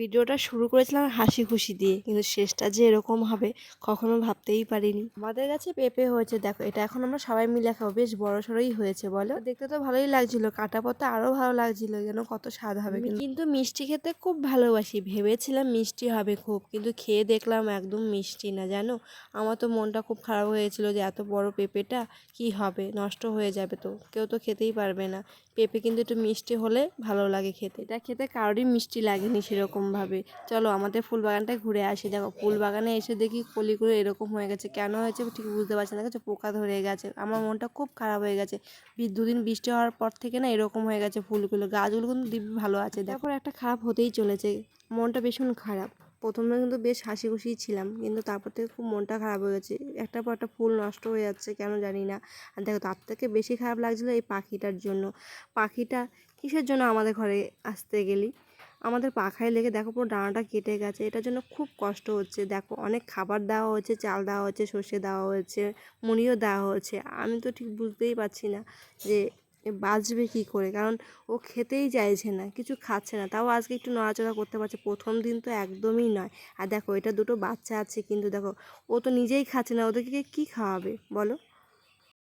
ভিডিওটা শুরু করেছিলাম হাসি খুশি দিয়ে, কিন্তু শেষটা যে এরকম হবে কখনো ভাবতেই পারিনি। আমাদের কাছে পেঁপে হয়েছে, দেখো, এটা এখন আমরা সবাই মিলে খাব, বেশ বড় সড়োই হয়েছে, বলো? দেখতে তো ভালোই লাগছিল, কাটা পথে আরও ভালো লাগছিল, যেন কত স্বাদ হবে কিন্তু মিষ্টি খেতে খুব ভালোবাসি, ভেবেছিলাম মিষ্টি হবে খুব, কিন্তু খেয়ে দেখলাম একদম মিষ্টি না, জানো? আমার তো মনটা খুব খারাপ হয়েছিল যে এত বড় পেঁপেটা কি হবে, নষ্ট হয়ে যাবে তো, কেউ তো খেতেই পারবে না। পেঁপে কিন্তু একটু মিষ্টি হলে ভালো লাগে খেতে। এটা খেতে কারোরই মিষ্টি লাগেনি সেরকমভাবে। চলো আমাদের ফুল বাগানটায় ঘুরে আসি। দেখো ফুল বাগানে এসে দেখি কলিগুলো এরকম হয়ে গেছে। কেন হয়েছে ঠিক বুঝতে পারছি না। দেখছ, পোকা ধরে গেছে। আমার মনটা খুব খারাপ হয়ে গেছে। দুদিন বৃষ্টি হওয়ার পর থেকে না এরকম হয়ে গেছে ফুলগুলো। গাছগুলো কিন্তু দিব্যি ভালো আছে। তারপর একটা খারাপ হতেই চলেছে। মনটা ভীষণ খারাপ। প্রথমে কিন্তু বেশ হাসি খুশিই ছিলাম, কিন্তু তারপর থেকে খুব মনটা খারাপ হয়ে গেছে। একটার পর একটা ফুল নষ্ট হয়ে যাচ্ছে, কেন জানি না। আর দেখো, তার থেকে বেশি খারাপ লাগছিল এই পাখিটার জন্য। পাখিটা কিসের জন্য আমাদের ঘরে আসতে গেলি? আমাদের পাখায় লেগে দেখো পুরো ডানাটা কেটে গেছে। এটার জন্য খুব কষ্ট হচ্ছে। দেখো, অনেক খাবার দেওয়া হয়েছে, চাল দেওয়া হয়েছে, সর্ষে দেওয়া হয়েছে, মুড়িও দেওয়া হয়েছে। আমি তো ঠিক বুঝতেই পারছি না যে বাঁচবে কী করে? কারণ ও খেতেই চাইছে না, কিছু খাচ্ছে না। তাও আজকে একটু নড়াচড়া করতে পারছে। প্রথম দিন তো একদমই নয়। আর দেখো, এটা দুটো বাচ্চা আছে, কিন্তু দেখো, ও তো নিজেই খাচ্ছে না, ওদেরকে কী খাওয়াবে? বলো।